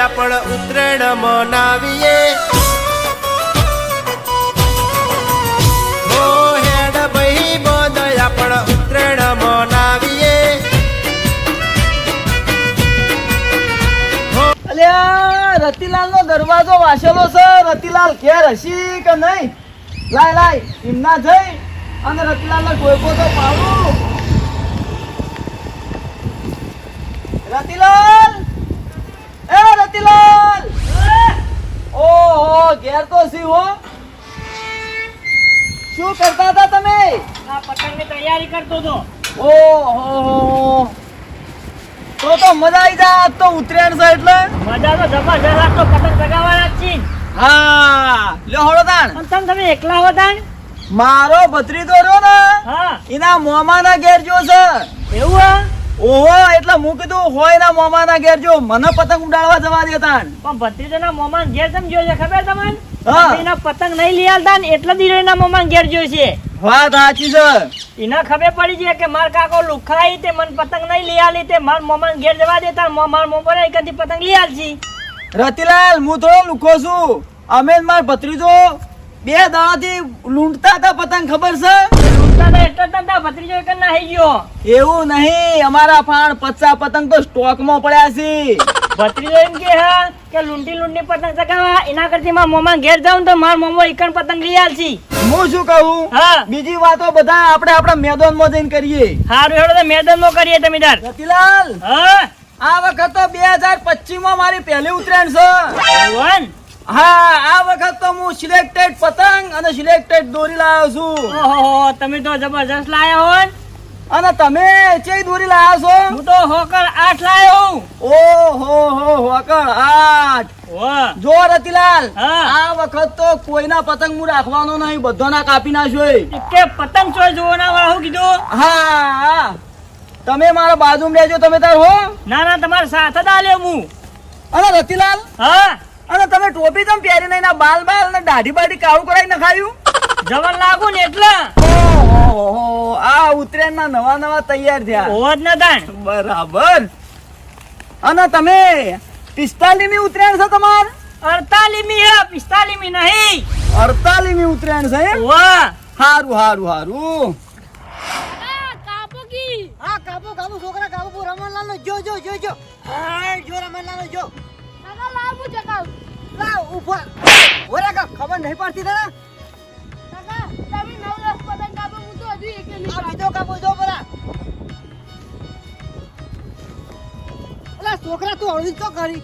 આપણે ઉત્તરાયણ મનાવીએ. આપણે ઉત્તરાયણ મનાવીએ. દરવાજો વાસેલો છે. રતિલાલ ઘેર હશી કે નહીં? લાય લાય, એમના જઈ અને રતિલાલ નો કોઈ તો પાડું. રતિલાલ! એ રતિલાલ! ઓહો ઘેર તો સી હો. શું કરતા હતા તમે? આ પતંગની તૈયારી કરતો હતો. ઓહો તો તો મજા આવી જાય આજ તો ઉતરેણ છે એટલે. મજા તો જબરજસ્ત તો પતંગ ચગાવવાના જ છીએ. હા લ્યો હળો તાણ. તમે તમે એકલા હો તાણ? મારો ભત્રીજો રહ્યો ને હા. એના મોમાના ઘેર જો છે. એવું હા? ઓહો એટલે હું કીધું હોય ના મોમાના ઘેર જો મને પતંગ ઉડાડવા જવા દે પણ પણ ભત્રીજાના મોમા ઘેર જોયો છે ખબર તમને. એના પતંગ નહીં લઈ આવતા ને એટલે દીરો એના મોમા ઘેર જોયો છે. વાત સાચી છે. એના ખબર પડી છે કે માર કાકો લુખાઈ તે મને પતંગ નહીં લઈ આલી તે માર મોમા ઘેર જવા દેતા માર મોમાં એકથી પતંગ લઈ આલજી રતિલાલ હું થોડો લુખો છું. અમે ને માર ભત્રીજો બે દાડાથી લૂંટતા હતા પતંગ ખબર છે? જ તને ભત્રીજો એક નાહી ગયો. એવું નહીં અમારા ફાણ પચાસ પતંગ તો સ્ટોકમાં પડ્યા છે. ભત્રીજો એમ કે હા કે લૂંટી લુંડી પતંગ ચગાવવા એના કરતી મારા મોમાં ઘેર જાઉં તો માર મોમો એકણ પતંગ લઈ આલજી હું શું કહું? હા. બીજી વાતો બધા આપણે આપણા મેદાનમાં જઈને કરીએ. હારું હેડો તો મેદાનમાં કરીએ તમે તાર. રતિલાલ હા. આ વખત તો બે હજાર પચીસમાં મારી પહેલી ઉતરાયણ છે. હા આ વખત તો હું સિલેક્ટેડ પતંગ અને સિલેક્ટેડ દોરી લાવ્યો છું. ઓહો તમે તો જબરજસ્ત લાયા હો અને તમે ચેઈ દોરી લાવ્યા છો? હું તો હોકર આઠ લાયો ઓહો હો હોકર આઠ. જો રતિલાલ આ વખત તો કોઈના પતંગ હું રાખવાનો નહીં બધાના કાપી નાખ્યો કે પતંગ ચોય જોવાના વાળા હું કીધું? હા હા. તમે મારા બાજુમાં રહેજો તમે તાર હો. ના ના તમારે સાથે જ આલ્યો હું. અને રતિલાલ? હા. અને તમે ટોપી તમ પહેરી નહીં ના બાલ બાલ ને દાઢી બાઢી કાળું કરાવી નખાયું? જવાન લાગુ ને એટલે. ઓહો આ ઉત્તરાયણ ના નવા નવા તૈયાર થયા. હોવ ના તાણ બરાબર. અને તમે પિસ્તાલીમી ઉત્તરાયણ છે તમાર? અડતાલીમી હે પિસ્તાલીમી નહીં. અડતાલીમી ઉત્તરાયણ છે એમ? વાહ હારું હારું હારું. હા કાબુ કાબુ છોકરા કાબુ રમણલાલ નો જો જો જો જો. હા જો રમણલાલ નો જો. લાવ ઊભા ઓરે કા ખબર નહીં પડતી તને આ બીજો કાપો જો બરા અલા છોકરા તું હળવી તો કરી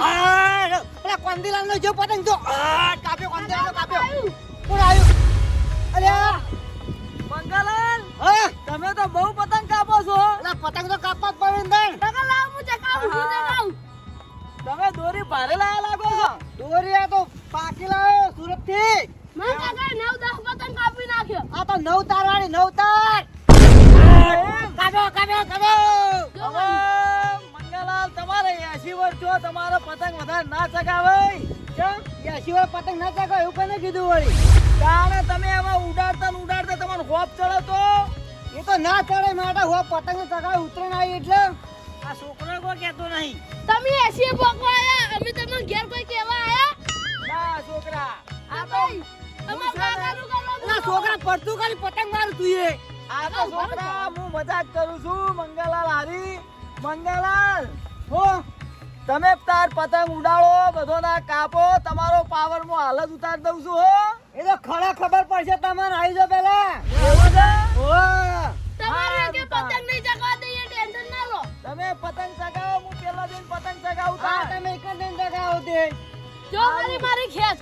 આ પેલા કંદીલાલ નો જો પતંગ જો આ કાપ્યો કંદીલાલ નો કાપ્યો કોણ આવ્યું અરે આ, મંગાલાલ હા? તમે તો બહુ પતંગ કાપો છો. પતંગ તો કાપવા જ પડે ને ભારે લાયા લાગો છો દોરિયા તો પાકી લાયો સુરતથી આ તો નવ તાર વાળી નવ તાર કાપ્યો કાપ્યો કાપ્યો મંગલાલ તમારે એસી વર્ષ છો તમારો પતંગ વધારે ના ચગાવાય કેમ યાસી વાળો પતંગ ના ચગાવે એવું કોને કીધું વળી તાણે તમે એમાં ઉડાડતા ઉડાડતા તમારો હોપ ચડો તો એ તો ના ચડે માટે હોપ પતંગ ચગાવે ઉતરણ આવી એટલે આ છોકરો કોઈ કહેતો નહીં તમે એસી પોકવા આયા? અમે તમને ઘેર કોઈ કેવા આયા? ના છોકરા. આ ભાઈ અમાર કાકાનું ના કરવા છોકરા પડતું ખાલી પતંગ મારું તું એ. આ તો છોકરા હું મજાક કરું છું. મંગાલાલ હારી. મંગાલાલ હો. તમે તાર પતંગ ઉડાડો બધો ના કાપો તમારો પાવરમાં હાલ જ ઉતાર દઉં છું હો. એ તો ખરા ખબર પડશે તમારે આવી જો પેલા એવું છે? હો. તમારે કે પતંગ નહીં ચગવા દઈએ ટેન્શન ના લો. તમે પતંગ ચગાવો. હું પેલા પતંગ ચગાવું હા તાર. તમે એક જ દિન ચગાવો તે. જો મારી મારી ખેસ.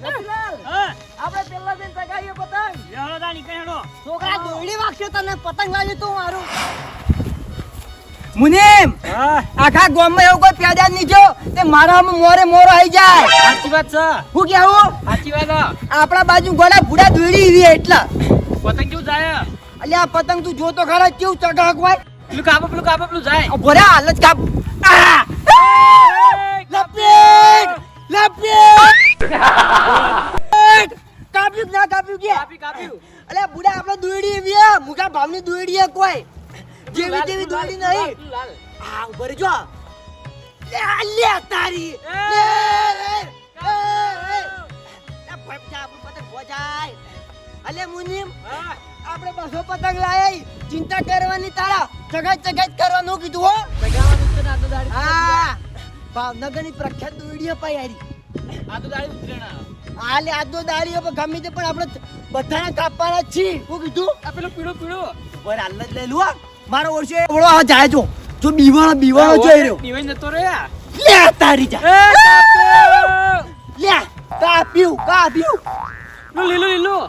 આપણે પેલા દિન ચગાવીએ પતંગ. હેડો તાર નીકળ હેડો. છોકરા દોરડી વાગશે તને. પતંગ લાવી તું મારું. મુનિમ હા. આખા ગામમાં એવું કોઈ પેદા નહીં જો. તે મારા મોરે મોરો આવી જાય. સાચી વાત છે. હું કેવું સાચી વાત આપણા બાજુ ગોળા ભૂડા દોડી એવી એટલા. પતંગ કેવું જાય? અલ્યા પતંગ તું જોતો ખરા કેવું ચગાક હોય? પેલું કાપો પેલું કાપો પેલું જાય. ભરે હાલ જ કાપ! લપેટ લપેટ કાપ્યું ના કાપ્યું કે કાપી કાપ્યું અલે બુડા આપણે દોડી એવી મુકા ભાવની દોડી હે કોઈ. જેવી તેવી દોડી નહીં. હા ઉપર જો. લે લે તારી. લે, લે. એ ફટકા પતંગ ભોજાય. અલે મુનિમ આપણે બસો પતંગ લાયા ચિંતા કરવાની તારા. જગત જગત કરવાનું કીધું હો. હા. ભાવનગરની પ્રખ્યાત દોડીઓ પાઈ હારી હા લે આજનો દાડીઓ પણ ગમે તે પણ આપણે બધાને કાપવાના છીએ. શું કીધું? પેલું પીળું પીળું. પર હાલ જ લઈ લુઆ મારો ઓળશે એવડો આ જાય જો. જો બીવાણો બીવાણો જોઈ રહ્યો. પીવાઈ નતો રહ્યા. લે તારી જા. લે કાપ્યું કાપ્યું. લીલું લીલું.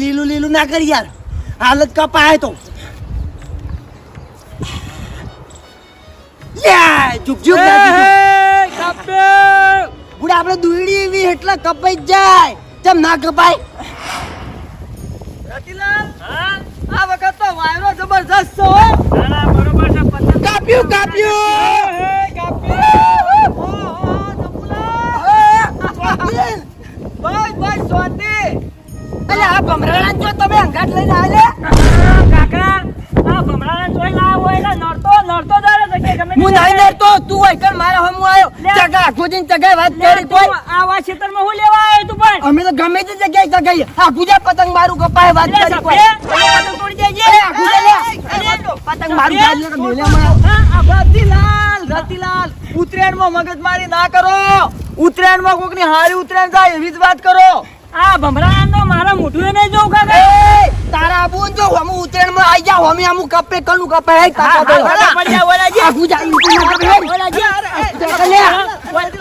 લીલું લીલું ના કરી યાર. હાલત કપાય તો. બુડા આપણે દોડી એવી એટલે કપાઈ જાય. ચમ ના કપાય? રતિલાલ? હા? આ વખત તો વાયરો જબરજસ્ત છે હો. ના, ના, બરોબર છે પતંગ કાપ્યું કાપ્યું. ભાઈ ભાઈ શાંતિ અલ્યા આ ભમરાણા જો તમે અંગાટ લઈને આલે હું નહીં જાય. ડરતો તું હોય કર મારા હમ આવ્યો. ચગા ખોજીને ચગાઈ વાત કરી તું તોય. ક્ષેત્રમાં હું લેવા આવ્યો તું પણ? અમે તો ગમે તે જગ્યાએ ચગાઈ આ પૂજા પતંગ મારું કપાય વાત કરી કોઈ. પતંગ તોડી. અરે, પતંગ મારું લઈને મેલ્યામાં આ રતિલાલમાં મગજ મગજમારી ના કરો. ઉત્તરાયણમાં કોકની હારી ઉત્તરાયણ જાય એવી જ વાત કરો. આ ભમરાનો મારા મોઢું નહીં જોઉં કાકા તારા આબુ જો હમ ઉતરેણમાં આઈ જા હમે આમુ કપે કનું કપે હે કાકા હા, બોલો હા, પડી જા, ઓલા જી. આ ગુજા ઇન કનું કપે હે ઓલા જી.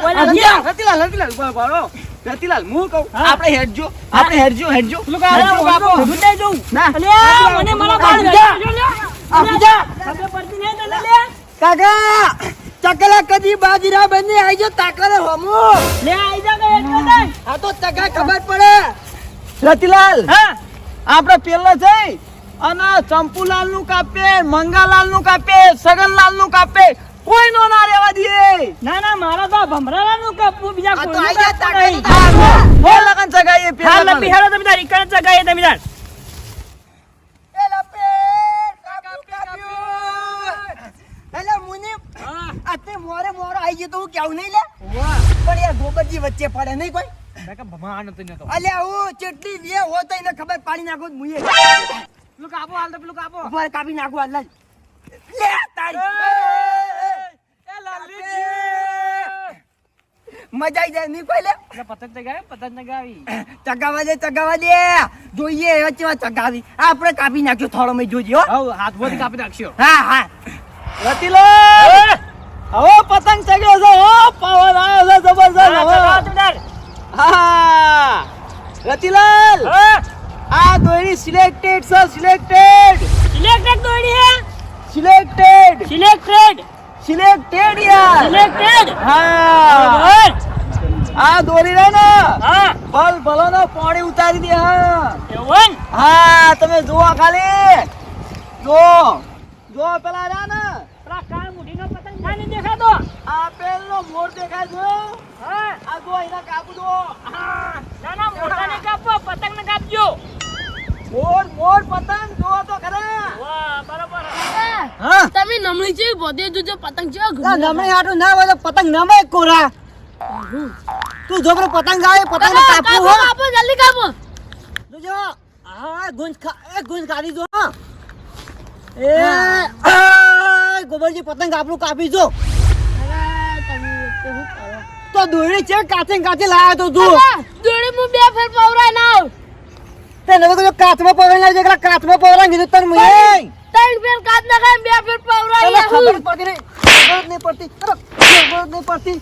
ઓલા- જી. રતિલાલ રતિલાલ ઊભા ઊભા રતિલાલ હું કહું આપણે હેડજો આપણે હેડજો હેડજો પેલું કાકા બાપુ. નહીં ના. અલ્યા, મને મારા બાળ ગુજા. ગાળી જો, લે. આ ગુજા. ખબર પડતી નહીં તને, લે. કાકા ચકલા કદી બાજીરા બની આઈ જો તાકરે હમુ લે, આઈ જા. આ તો તગા ખબર પડે. રતિલાલ. હા? આપણે પેલો જઈ અને ચંપુલાલનું કાપે મંગાલાલનું કાપે સગનલાલનું કાપે કોઈ નો ના રેવા દે ના ના મારા તો ભમરાલાલનું કાપવું બીજા કોઈ તો આઈ જા નહીં. લગન સગાઈએ હા, પેલા લપી હેડો તમે તારી ઈકણ ચગાઈએ તમે તાર. એ લપેટ કાપ્યું કાપ્યું એટલે મુનિમ આ તે મોરે મોરો આઈ ગયો તો હું કેવું નહીં લે પણ યાર ગોબરજી વચ્ચે પડે નહીં કોઈ અલ્યા હું ચટલી વે હો તો એને ખબર પાડી નાખો મુયે પેલું કાપો હાલ તો પેલું કાપો ઉપર કાપી નાખો હાલ લે તારી. મજા આવી જાય નહીં કોઈ લે. પતંગ ચગાવે પતંગ ચગાવી ચગાવા દે ચગાવા દે. જોઈએ એવા ચગાવી. આપણે કાપી નાખ્યો થોડો મેં જોજો હો. હાથમાંથી કાપી નાખ્યો. હા હા. રતિલો હવે પતંગ ચગ્યો છે હો. પવન આવ્યો છે જબરજસ્ત હા, રતિલાલ. આ દોરી સિલેક્ટેડ સર સિલેક્ટેડ સિલેક્ટેડ દોડી હે? સિલેક્ટેડ સિલેક્ટેડ સિલેક્ટેડ યાર. સિલેક્ટેડ હા. આ દોરી રે ને. હા. ભલ ભલો નો પાણી ઉતારી દે હા. એવું હા તમે જોવા ખાલી. જો જો પેલા રહ્યા ને. પેલા કાળ મુઠીનો પતંગ ખાલી દેખાતો આ પેલો મોર દેખાય છે હા આ જો એના કાપુ દો હા ના ના મોટાને કાપો પતંગને કાપજો મોર મોર પતંગ જો તો ખરા વાહ બરોબર હા તમે નમણી છે બધે જોજો પતંગ છે ના નમણી હાટું ના હોય તો પતંગ નમે કોરા. તું જો પેલો પતંગ આવે પતંગ કાપવું હો. કાપો જલ્દી કાપો. જોજો. હા ગુંજ ખા એ ગુંજ કાઢી હા. એ આ, ગોબરજી પતંગ આપણું કાપી જો? તો દોરી છે કાચે ને કાચે લાયા તો તું? દોડી હું બે ફેર પવરાય ના. તે નવે કીધું કાચમાં પવન લાવજે એકલા કાચમાં પવન કીધું તન મુએ ત્રણ ફેર કાચ નાખાય બે ફેર પવરાય ખબર પડતી નહીં ખબર નહીં પડતી. ખબર નહીં પડતી.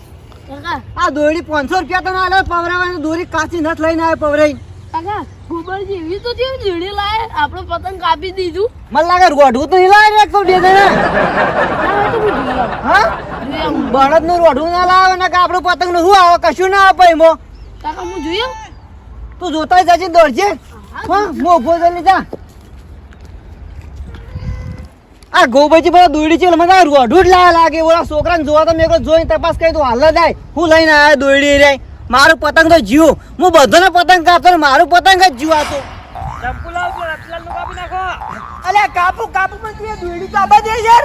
આ દોરી પાંચસો રૂપિયા તને આલે પવરાવાની દોરી કાચી નથ લઈને આવે પવરાઈ કાકા ગોબરજી એવી તો જેવી જીડી લાય? આપણે પતંગ કાપી દીધું. મને લાગે રોઢવું તો નહીં લાવે એક તો બે જણા. હું બળદનું રોઢવું ના લાવે ને કે આપણું પતંગનું શું આવે? કશું ના આપે એમાં કાકા હું જોઈએ તું જોતા જજે દોડજે. હા હું ઊભો લીધા આ ગોબરજી બધા દોડી છે મને રોઢું જ લાવે લાગે? ઓલા છોકરાને જોવા તો મેં જોઈને તપાસ કરી તો હાલ જાય. હું લઈને આવ્યા દોડી રે. મારું પતંગ તો જીવ. હું બધાને પતંગ કાપતો મારું પતંગ જ જીવાતો ચંપુલાલ જો રતલાલનું કાપી નાખો. અલ્યા કાપુ કાપુ પણ તું દોડી કાપા દે યાર.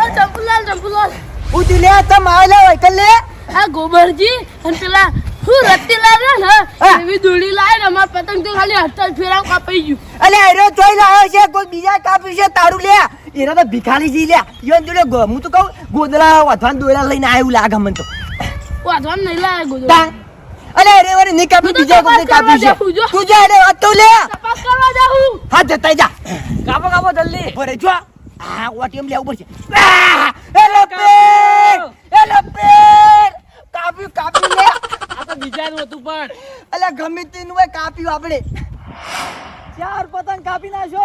ઓ ચંપુલાલ ચંપુલાલ ઉધી લે તમ આલે કે લે. આ ગોબરજી અને પેલા હું ને. એવી દોડી લાય ને અમાર પતંગ તો ખાલી જ ફેરાવ કાપાઈ ગયું. અલે અરે ચોઈ લાવ્યો છે કોઈ બીજા કાપ્યું છે તારું લે. એના તો ભિખારી જી લે. યોન જોડે હું તો કહું ગોદલા વધવાન દોરા લઈને આવ્યું લાગે મને તો. વાંધવાનું નહીં તાણ. અરે અરે ની કાપી બીજા છે. તું જા અરે વાત તો લે તપાસ કરવા જાઉં હા જતા જા કાપો કાપો જલ્દી ભરે જો આ ઓટીએમ લેવું પડશે લે આ તો બીજાનું હતું પણ અલે ગમે તેનું હોય કાપ્યું આપણે ચાર પતંગ કાપી નાખો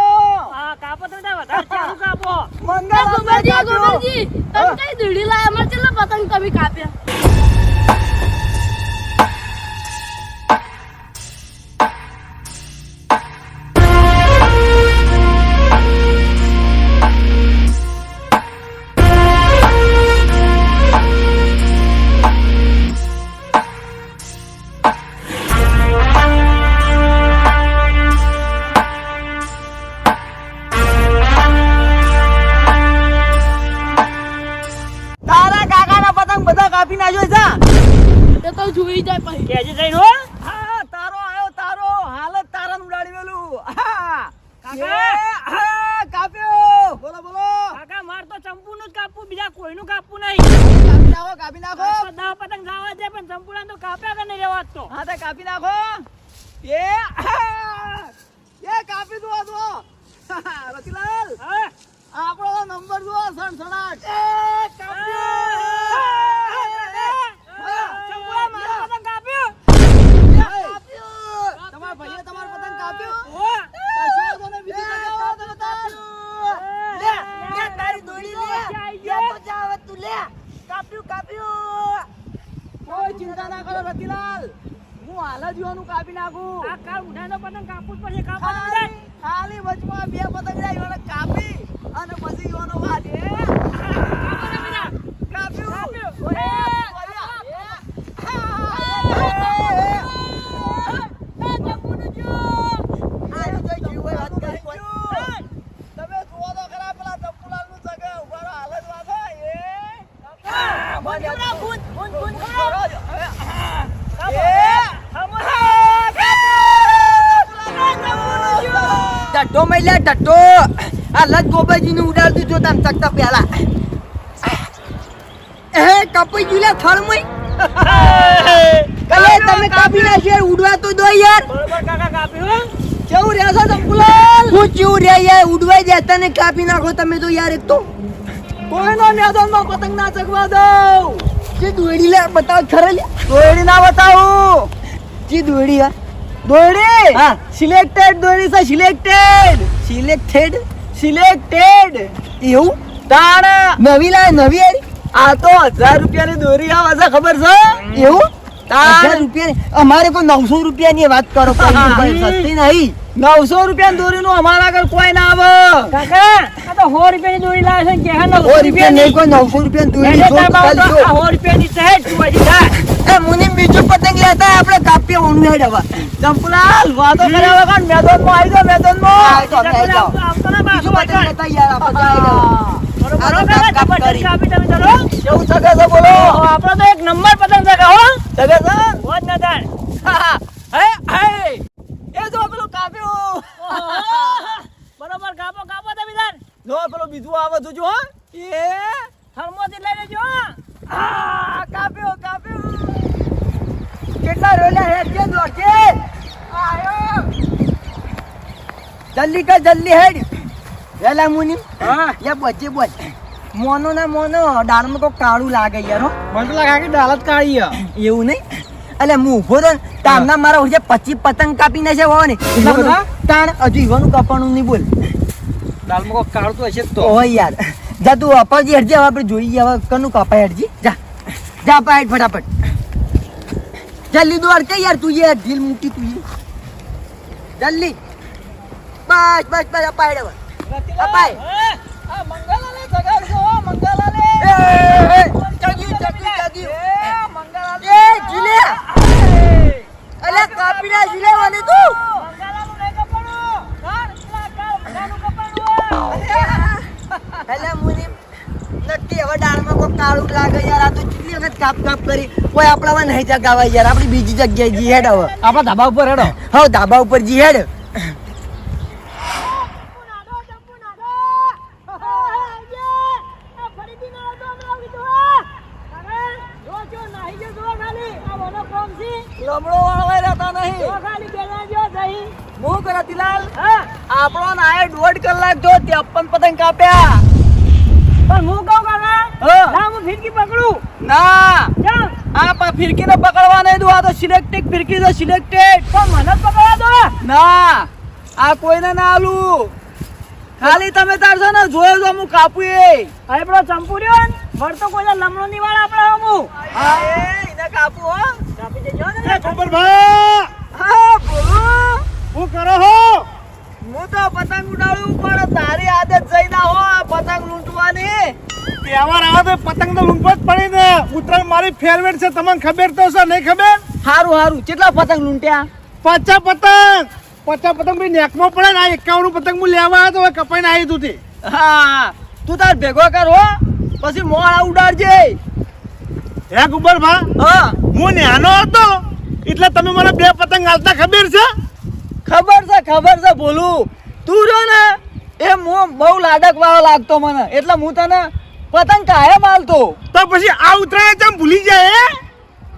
આ કાપો તો બધા વધારે ચાલુ કાપો મંગળ ગોબરજી ગોબરજી તમે કઈ દોડી લાય અમાર ચેટલા પતંગ તમે કાપ્યા ચંપુડા તો કાપ્યા કે નહીં રેવાત તો. હા તે કાપી નાખો. એ એ કાપી દો દો રતિલાલ હા? આપણો નંબર દો સણસણાટ એ કાપ્યો. તમારા ભાઈએ તમારો પતંગ કાપ્યો. હો. કશો વાંધો નહીં, બીજું કઈ કાપો તો કાપ્યું. લે લે તારી દોડી લે આઈ લે ગયો. તો જા હવે તું લે કાપ્યું કાપ્યું કોઈ ચિંતા ના કરો રતિલાલ હું હાલ જ યુવાનું કાપી નાખું આ કાલ ઉડાનો પતંગ કાપવું જ પડશે કાપવા ખાલી ખાલી વચમાં બે પતંગ જાય યુવાને કાપી અને પછી યુવાનો વાત એ કાપ્યું કાપ્યું. ઓય, આ તો જીવ હોય વાત કરી કોઈ. તમે જુઓ તો ખરા પેલા ચંપુલાલનું જગે ઊભા રહો, હાલ જ વાત હોય, એ. ડટ્ટો આ લત ગોબાજી નું ઉડાડતું જો તમ ચકતા પેલા એ કપાઈ ગયું લે થળમય કલે તમે કાપી નાખ્યો ઉડવા તો દો યાર બરોબર કાકા કાપ્યું? કેવું રહ્યા છો ચંપુલાલ હું ચેવું રહ્યા યાર ઉડવાઈ દેતા ને કાપી નાખો તમે તો યાર એક તો કોઈનો મેદાનમાં પતંગ ના ચગવા દઉં જે દોડી લે બતાવ ખરે લે દોડી ના બતાવું જે દોડી હા દોડી હા. સિલેક્ટેડ દોડી છે સિલેક્ટેડ સિલેક્ટેડ સિલેક્ટેડ એવું? તાણ. નવી લાય નવી આરી આ તો હજાર રૂપિયાની દોરી આવે છે ખબર છે? એવું. હજાર રૂપિયાની? અમારે કોઈ નવસો રૂપિયાની વાત કરો સસ્તી નહીં. નવસો રૂપિયા દોરી નું અમારા આગળ કોઈ ના આવે. કાકા તો સો રૂપિયાની દોરી લાવે છે કે સો રૂપિયા નહીં કોઈ નવસો રૂપિયા દોરી તાર બાપ તો જો. આ સો રૂપિયાની સહેજ તું એ મુનિ બીજું પતંગ લેતા આપણે કાપીએ ઓનું હવે ચંપલાલ વાતો કર્યા વગર મેદાન આવી જાઓ મેદાન હા, માં તો અમે આઈ જાઓ. આવતો ના બાજુ બીજું પતંગ લેતા યાર આપણે તો બરોબર તો હો કાકા, કાપ કાપ પતંગ કરી. કાપી તમે ચલો. કેવું થશે છે બોલો? ઓહો, આપણો તો એક નંબર પતંગ ચગે હો? જ હે એ જો પેલું કાપ્યું. બરોબર કાપો કાપો તમે તાર. જો પેલો બીજું આવે તો જો એ થર્મોથી લઈ લેજો આ કાપ્યો કાપ્યો. કેટલા રોયલા હે કે દોડકે આયો. જલ્દી કર જલ્દી હેડ. વેલા મુનિ હા. લે બચે બચ. મોનો ના મોનો ડાળમાં કોઈ કાળું લાગે યાર મને લાગે કે દાલત કાઢી એવું નહીં? એટલે હું ઊભો રહ્યો તામના મારા પછી પતંગ કાપી નાખ્યા હોય ને? તાણ હજુ ઈવાનું કાપવાનું નહીં બોલ. દાલમાં કોઈ કાઢ તો હશે તો. ઓય યાર. જા તું અપાજી હેડજે હવે આપણે જોઈએ હવે કનું કપાય હેડજી. જા. જા અપા હેડ ફટાફટ. જલ્દી દોડ કે યાર તું યાર ઢીલ મૂકી તું જલ્દી. બસ બસ બસ અપા હેડ હવે. અપાય આ મંગલાને જગાડજો હો, એ, એ, જાગ્યું, જાગ્યું, જાગ્યું. એ મંગલાને એ જીલે અલે કાપી જીલે વાને તું બંગાળાનું નહીં કપાણું. તાણ, પેલા કાળ ઉઘાડું કપાણું હો. એટલે મુનિ નક્કી હવે દાળમાં કોઈ કાળું કાપ કાપ કરી કોઈ આપણા નહીં ત્યાં ગાવા યાર. આપણી બીજી જગ્યાએ જી હેડ હવે. આપણા ધાબા ઉપર હેડો. હા ધાબા ઉપર જી હેડ લમડો વાળવા રહેતા નહીં હું કરે રતિલાલ આપણો નાય દોઢ કલાક જો ત્રેપન પતંગ કાપ્યા પણ હું કહું કાકા હા. ના હું ફિરકી પકડું ના કેમ આ પા ફિરકીને પકડવા નહીં દઉં આ તો સિલેક્ટેડ ફિરકી છે સિલેક્ટેડ પણ મને જ પકડવા દો? ના આ કોઈને ના આલું. ખાલી તમે તાર છો ને જોયો છો હું કાપું એ અરે પેલો ચંપુ રહ્યો ને? વળતો કોઈ લમણો ની વાળ આપણે હમુ હા એ એને કાપું હો. કાપી દેજો ને. હા બોલો. હું કરો હો? હું તો પતંગ ઉડાડું પણ તારી આદત જઈ ના હો આ પતંગ લૂંટવાની. તહેવાર આવે તો પતંગ તો લૂંટવા જ પડી ને. ઉત્તરાયણ મારી ફેરવેટ છે તમને ખબર તો છે નહીં ખબર? હારું હારું. કેટલા પતંગ લૂંટ્યા? પચા પતંગ. પચા પતંગ ભાઈ નેકમાં પડે ને આ એકાવન પતંગ હું લેવા આવ્યો તો કપાઈને આવી તું તે. હા. તું તાર ભેગો કર હો. પછી મોડા ઉડાડજે. હે ગુબર ભા? હા. હું નાનો હતો. એટલે તમે મને બે પતંગ આલતા ખબર છે? ખબર છે ખબર છે બોલું તું રહ્યો ને એ હું બહુ લાડક વાળો લાગતો મને. એટલે હું તને પતંગ કાયમ આલતો. તો પછી આ ઉતરાય ચમ ભૂલી જાય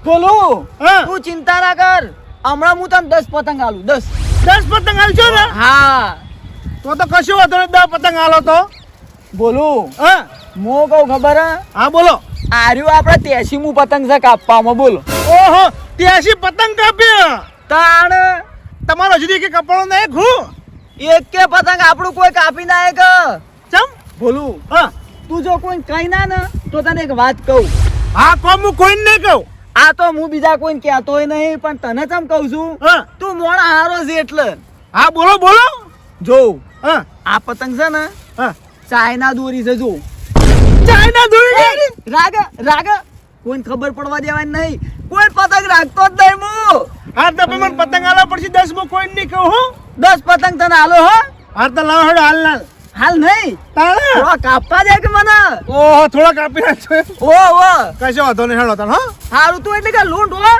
હા? તું ચિંતા ના કર. હમણાં હું તને દસ પતંગ આલું. દસ. દસ પતંગ આલજો ને? હા. તો તો કશું વાંધો નહીં દસ પતંગ આલો તો. બોલું. હા? મો કહું ખબર હા? બોલો. આર્યું આપણે તેસીમું પતંગ છે કાપવામાં બોલો. ઓહો તેસી પતંગ કાપ્યા? તાણ. તમારો હજી કે કપડો નહીં ખું એક કે પતંગ આપણું કોઈ કાપી ના એક ચમ? બોલું. હા. તું જો કોઈ કઈ ના ને તો તને એક વાત કહું. હા કોમ હું કોઈને નહીં કહું. આ તો હું બીજા કોઈને કહેતોય નહીં પણ તને ચમ કહું છું? હા. તું મોણા હારો છે એટલે. હા બોલો બોલો. જો હા. આ પતંગ છે ને હા. ચાઇના દોરી છે જો. ચાઇના દોરી? રાગ રાગ. કોઈને ખબર પડવા દેવાની નહીં. કોઈ પતંગ રાખતો જ નહીં હું. હા તો મને પતંગ આલો પડશે દસ મો કોઈ નહીં કહું હો. દસ પતંગ તને આલો હો. હા તો લાવ હડ હાલ લાલ હાલ નહીં. થોડા કાપવા દે કે મને? ઓહો થોડા કાપી નાખજો ઓ ઓ કશો વાંધો નહીં હેડો તને હો. હારું તું એટલે કે લૂંટ હો.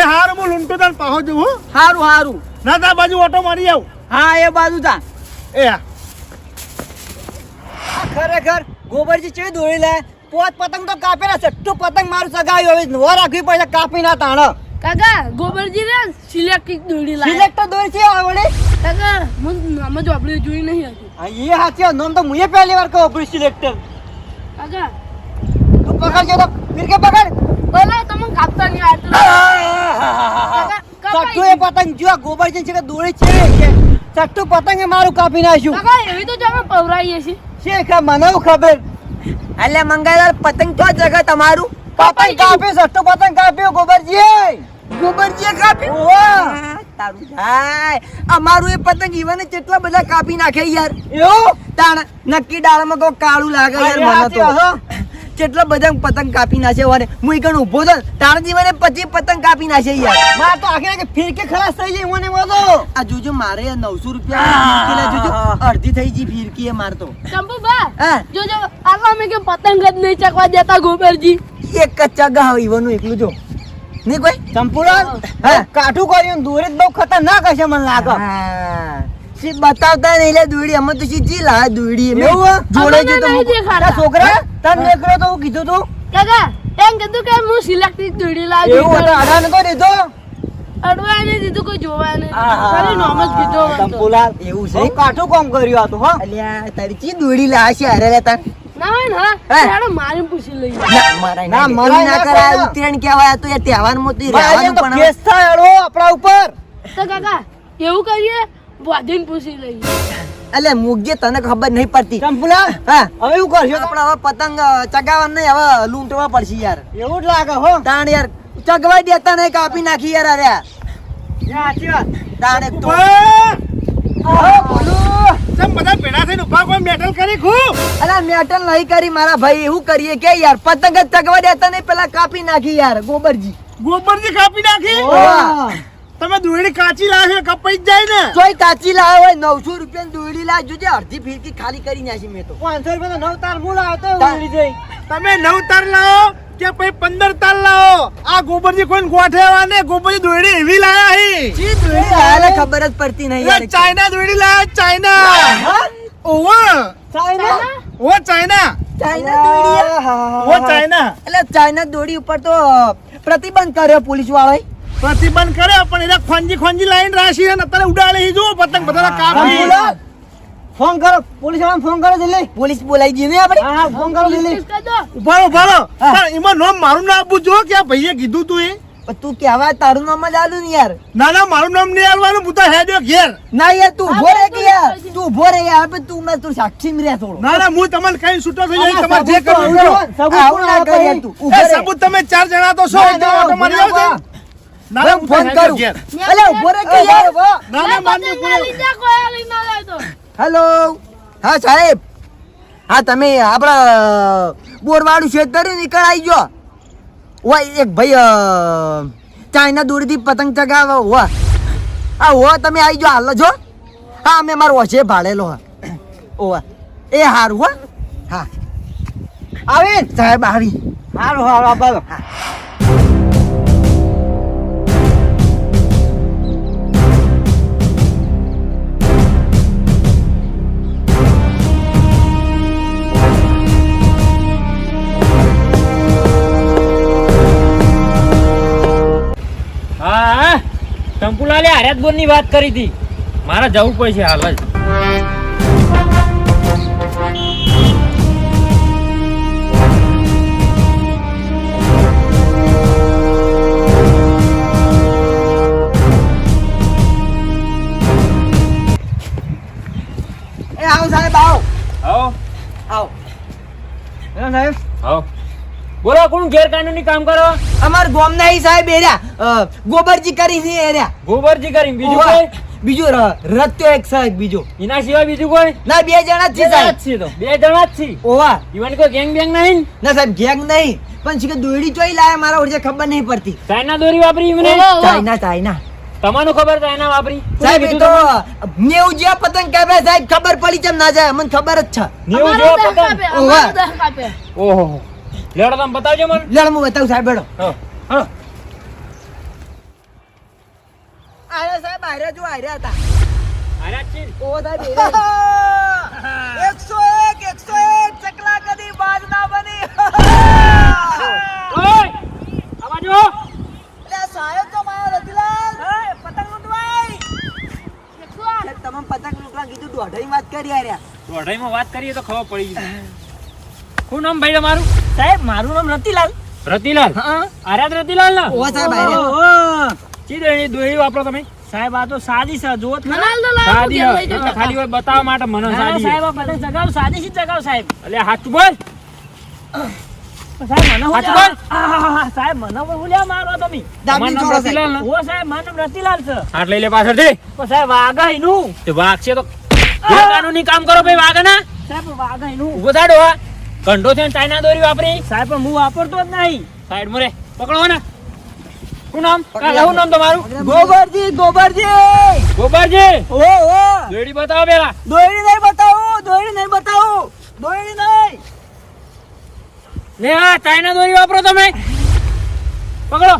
એ હારું હું લૂંટો તને પાહો જઉં હો. હારું હારું. ના તા બાજુ ઓટો મારી આવ. હા એ બાજુ જા. એ હા. ખરેખર ગોબરજી ચેવી દોડી લે? પોત પતંગ તો કાપેલા છઠ્ઠું પતંગ મારું સગાઈ હવે નો રાખવી પડશે કાપી ના તાણ. કાકા ગોબરજી રે સિલેક્ટ દોડી લાય. તો દોરી છે આવડે કાકા મને નામ જ આપણે જોઈ નહીં એ સાચી નોમ તો મુએ પહેલી વાર કહું આપણું સિલેક્ટર કાકા તું પકડ જો તો ફિરકે પકડ. બોલા તમે કાપતા નહીં કાકા છઠ્ઠું એ પતંગ જો ગોબરજી છે કે દોરી છે. કે છઠ્ઠું પતંગ એ મારું કાપી નાખ્યું. કાકા એવી તો જ અમે પવરાઈએ છીએ. છે કે મને ખબર? એટલે મંગાયેલા પતંગ તો જગા તમારું. પતંગ કાપ્યું છઠ્ઠું પતંગ કાપ્યો ગોબરજી ગોબરજીએ કાપ્યું? તારું ભાઈ અમારું એ પતંગ ઈવન કેટલા બધા કાપી નાખે યાર. એવું? તાણ નક્કી ડાળમાં કોઈ કાળું લાગે યાર મને તો. કેટલા બધા પતંગ કાપી નાખે વારે હું ઈ કણ ઊભો તો તાણ જીવને પછી પતંગ કાપી નાખે યાર. માર તો આખે કે ફિરકે ખલાસ થઈ જાય મને બોલો આ જોજો મારે નવસો રૂપિયા ફિરકી જોજો અડધી થઈ ગઈ ફિરકી એ મારતો ચંપુ બા જોજો આલા મેં કે પતંગ જ નહીં ચકવા દેતા ગોબરજી? એક કચ્ચા ગા ઈવનું એકલું જો. નહીં કોઈ? સંપૂર્ણ? કાઠું કર્યું દોરી જ બહુ ખતરનાક હશે મને લાગે. સી બતાવતા નહીં લે દોડી અમે તો સીધી લા દોડી અમે જોડે જો તો છોકરા તને નીકળ્યો તો હું કીધું તું. કાકા એમ કીધું કે હું સિલેક્ટિવ દોડી લાવી એવું તો અડાન કો દીધો? અડવાય નહીં દીધું કોઈ આહા. ખાલી નામ જ કીધો. એવું છે? કાઠું કામ કર્યું આ તો હો. અલ્યા તારી ચી દોડી લા છે અરે લે તાર. એવું કરીએ વાધીને પૂછી લઈએ. એટલે મુગજે તને ખબર નહીં પડતી. ચંપુલા હા. હવે શું કરશો? આપણે હવે પતંગ ચગાવવા નહીં હવે લૂંટવા પડશે યાર. એવું જ લાગે હો. તાણ યાર ચગવાઈ દેતા નહીં કાપી નાખી યાર અરે. તાણ એક તો હા, બોલો. ચમ બધા ભેડા થઈને ઊભા કોઈ મેટલ કરી ખૂબ. અલા મેટલ નહીં કરી મારા ભાઈ એવું કરીએ કે યાર પતંગ જ ચગવા દેતા નહીં પેલા કાપી નાખી યાર ગોબરજી. ગોબરજી કાપી નાખી? તમે દોડી કાચી લાવે કપાઈ જ જાય ને. કોઈ કાચી લાવે હોય નવસો રૂપિયા દોડી લાવ જોજે અડધી ફીરકી ખાલી કરી નાખી મેં તો. પાંચસો રૂપિયા નવ તાર મૂળ આવતો તમે નવ તાર લાવો કે ભાઈ પંદર તાલ લાવો. આ ગોબરજી કોઈ ગોઠેવા ને? ગોબરજી દોડી એવી લાયા હી. જી દોડી લાયા ખબર જ પડતી નહીં યાર ચાઇના દોડી લાયા ચાઇના. ઓવો. ચાઇના? ઓ ચાઇના. ચાઇના દોડી ઓ ચાઇના. એટલે ચાઇના દોડી ઉપર તો પ્રતિબંધ કર્યો પોલીસ વાળાએ પ્રતિબંધ કર્યો પણ એને ખોંજી ખોંજી લાઈન રાશી અને અત્યારે ઉડાડે જો પતંગ બધા કાપી ફોન કરો પોલીસ વાળાને ફોન કરો જલ્દી. પોલીસ બોલાઈ ગઈ ને આપણે? હા ફોન કરો જલ્દી. ઉભારો ઉભારો પણ એમાં નામ મારું ના આપવું જો કે આ ભાઈએ કીધું તું એ? પણ તું કહેવાય તારું નામ જ આલું ને યાર. ના ના મારું નામ નહીં આલવાનું હું તો હેડ્યો ઘેર. ના યાર તું ઊભો રે કે યાર. તું ઊભો રે યાર પણ તું મેં તું સાક્ષી માં રહ્યા થોડો. ના ના હું તમને કઈ છૂટો થઈ જાય તમારે જે કરવું કરો આવું ના કર યાર તું. ઊભો રે. સબૂત તમે ચાર જણા તો છો તો એટલે ના, ઓટો મારી ઊભો આવજો. રે, ના ના, ફોન કરું. અલે ઊભો રે કે યાર. ના ના માન્ય કોઈ આ ના જાય તો. હેલો હા સાહેબ. હા તમે આપણા બોરવાડું ક્ષેત્ર નીકળ આવી ગયો ઓય એક ભાઈ ચાઇના દૂરથી પતંગ ચગાવ હો હા હો તમે આવી જાઓ હાલ છો હા અમે મારો ઓછે ભાડેલો હા. ઓવા એ હારું હો. હા. આવે સાહેબ આવી. હારું હારું બોલો હા. હા હા. ચંપુલાલે હાર્યાત વાત કરી હતી. મારે જવું પડશે હાલ જ. એ આવો સાહેબ આવો. આવો. આવો. સાહેબ. આવો. બોલો કોણ ગેરકાનૂની કામ કરો? અમાર ગામ ના સાહેબ એર્યા ગોબરજી કરી છે એર્યા ગોબરજી કરી બીજું કોઈ? બીજું રત્યો એક સાહેબ બીજો. એના સિવાય બીજું કોઈ? ના બે જણા જ છે સાહેબ. છે તો. બે જણા જ છે? ઓવા ઈવન કોઈ ગેંગ બેંગ નહીં ના? સાહેબ ગેંગ નહીં. પણ શીખે દોયડી ચોઈ લાયા મારા ઓરજે ખબર નહીં પડતી. ચાઇના દોરી વાપરી ઓવા. China China. તમારું ખબર ચાઇના વાપરી? સાહેબ એ તો? નેવું જેવા પતંગ કાપે સાહેબ. ખબર પડી કેમ ના જાય. મને ખબર જ છે. નેવું અમારો પતંગ. ઓહો. લેડો તમે બતાવજો મને. લેડો હું બતાવું સાહેબ બેડો. હા હા. આર્યા સાહેબ આરે જો આરે હતા. આરે છે ઓ સાહેબ એકસો એક ચકલા કદી બાજ ના બની. ઓય આ બાજુ સાહેબ તો મારો રતિલાલ. પતંગ લૂંટવાય. તમે પતંગ લૂંટવા કીધું દોઢઈ વાત કરી આર્યા. દોઢાઈમાં વાત કરીએ તો ખબર પડી ગઈ. શું નામ ભાઈ તમારું? સાહેબ મારું નામ રતિલાલ. રતિલાલ? આર્યાદ રતિલાલ ના? ઓ સાહેબ આર્યા ચી દોરી દોરી વાપરો તમે. સાહેબ આ તો સાદી સા સાદી જતા? હા, ખાલી હોય બતાવવા માટે મને સાદી સાહેબ આ ચગાવ સાદી સી જગાવ સાહેબ. એટલે હાથ બોલ સાહેબ મને હું બોલ. સાહેબ મને હું મારો તમે રતિલાલ ને? ઓ સાહેબ મારું રતિલાલ છે. હાથ લઈ લે પાછળથી. સાહેબ વાઘાઈ નું તે વાગશે તો. ગેરકાનૂની કામ કરો ભાઈ વાગે ના સાહેબ વાઘાઈ નું ઊભો થાડો કંઠો છે ચાઇના દોરી વાપરી? સાહેબ હું વાપરતો જ નહીં. સાઈડ મોરે પકડો ને શું નામ? શું નામ તમારું? ગોબરજી ગોબરજી! ગોબરજી! ઓ ઓ દોરી બતાવો પેલા દોરી નહીં બતાવું દોરી નહીં બતાવું. દોરી નહીં. લે આ ચાઇના દોરી વાપરો તમે. પકડો.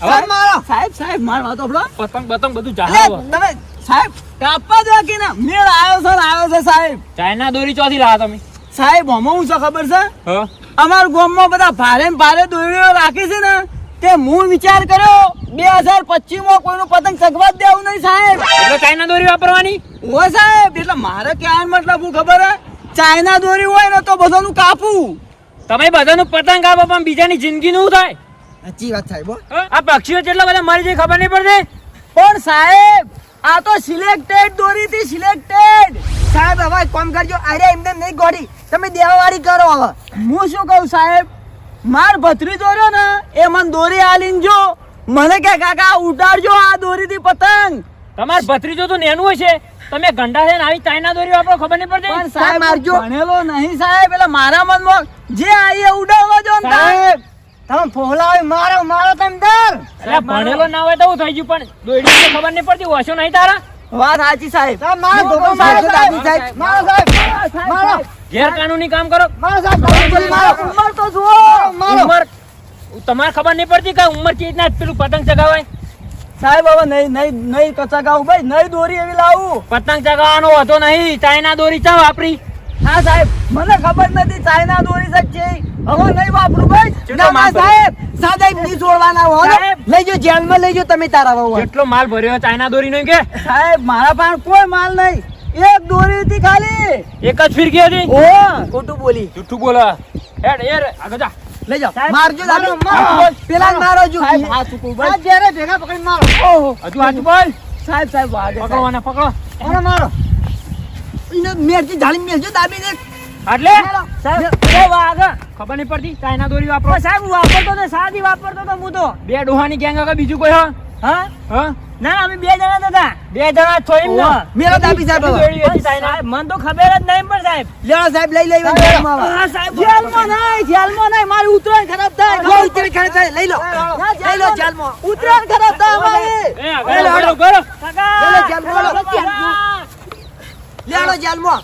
સાહેબ મારો. સાહેબ સાહેબ મારો વાત આપણો. પતંગ પતંગ બધું જાહો તમે સાહેબ કાપવા દો કે ના મેળ આવ્યો છે આવ્યો છે સાહેબ. ચાઇના દોરી ચોથી લાયા તમે. સાહેબ આમાં હું છે ખબર છે? હા? અમારા ગામમાં બધા ભારે ભારે દોરીઓ રાખે છે ને. તે હું વિચાર કર્યો બે હજાર પચીસમાં કોઈનું પતંગ સગવા દેવું નહીં સાહેબ. એટલે ચાઇના દોરી વાપરવાની? ઓ સાહેબ એટલે મારે ક્યાં મતલબ હું ખબર હે? ચાઇના દોરી હોય ને તો બધાનું કાપવું તમે બધાનું પતંગ આપો પણ બીજાની જિંદગી નું થાય. સાચી વાત સાહેબ હો. આ પક્ષીઓ જેટલા બધા મરી જાય ખબર નહીં પડતી. પણ સાહેબ આ તો સિલેક્ટેડ દોરી થી સિલેક્ટેડ સાહેબ હવે કામ કરજો. અરે એમને નહીં ગોડી તમે દેવાવાળી કરો હવે. હું શું કહું સાહેબ? માર ભત્રી દોર્યો ને એ મને દોરી આલીને જો. મને કે કાકા ઉતારજો આ દોરી થી પતંગ. તમાર ભત્રીજો તો નેનું હશે. તમે ગંડા થઈને આવી ચાઇના દોરી વાપરો ખબર નહીં પડતી? પણ સાહેબ મારજો. ભણેલો નહીં સાહેબ એટલે મારા મનમાં જે આવી ઉડાવવા જો ને સાહેબ. તમે ફોલાવે મારો મારો તમે દર એટલે ભણેલો ના હોય તો હું થઈ ગયું પણ દોડી તો ખબર નહીં પડતી હોશો નહીં તારા? વાત સાચી સાહેબ. મારો ધોકો મારો સાહેબ. મારો સાહેબ. મારો ગેરકાનૂની કામ કરો. ઉંમર તો જુઓ. મારો ઉંમર તમારે ખબર નહીં પડતી કે ઉંમર ચીજ ના પેલું પતંગ ચગાવાય? સાહેબ હવે નહીં નહીં નહીં ચગાવું ભાઈ નહીં દોરી એવી લાવું. પતંગ ચગાવવાનો હતો નહીં ચાઇના દોરી ચા વાપરી. હા સાહેબ મને ખબર નથી ચાઇના દોરી છે છે હવે નહીં વાપરું ભાઈ. ના ના? સાહેબ સાહેબ નહીં છોડવાના હો લઈ જો જેલમાં લઈ જો તમે તારા વહુ એટલો માલ ભર્યો ચાઇના દોરી નો કે? સાહેબ મારા પાસે કોઈ માલ નહીં. એક દોરી હતી ખાલી. એક જ ફિરકી હતી? ઓ ખોટું બોલી. જુઠ્ઠું બોલો. હેડ યાર આગળ જા. લઈ જાઓ. મારજો મારો, દાદુ. પેલા મારો જો. સાહેબ હાથ આ ભાઈ જ્યારે ભેગા પકડી મારો. ઓહો. હજુ હાથ બોલ. સાહેબ સાહેબ વાગે પકડો પકડો. મારો મારો. ઇને મેરજી ઢાળી મેરજો દાબી દે એટલે સાહેબ એ વાગ ખબર નહીં પડતી ચાઇના દોરી વાપરો. સાહેબ હું વાપરતો તો સાદી વાપરતો તો હું તો. બે ડોહાની ગેંગ આગળ બીજું કોઈ હા હા? હા? ના અમે બે જણા હતા. બે જણા એમ ને. મેરો દાબી સાહેબ મને તો ખબર જ નહીં પણ સાહેબ. લેવો સાહેબ લઈ લઈ. હા સાહેબ. જેલમાં નહીં જેલમાં નહીં. મારી ઉતરાણ ખરાબ થાય. લો, ઉતરાણ ખરાબ થાય, લઈ લો. લઈ લો જેલમાં. ઉતરાણ ખરાબ થાય અમારી. એ આગળ કરો કાકા લે, લે, જેલમાં. લેડો જેલમાં.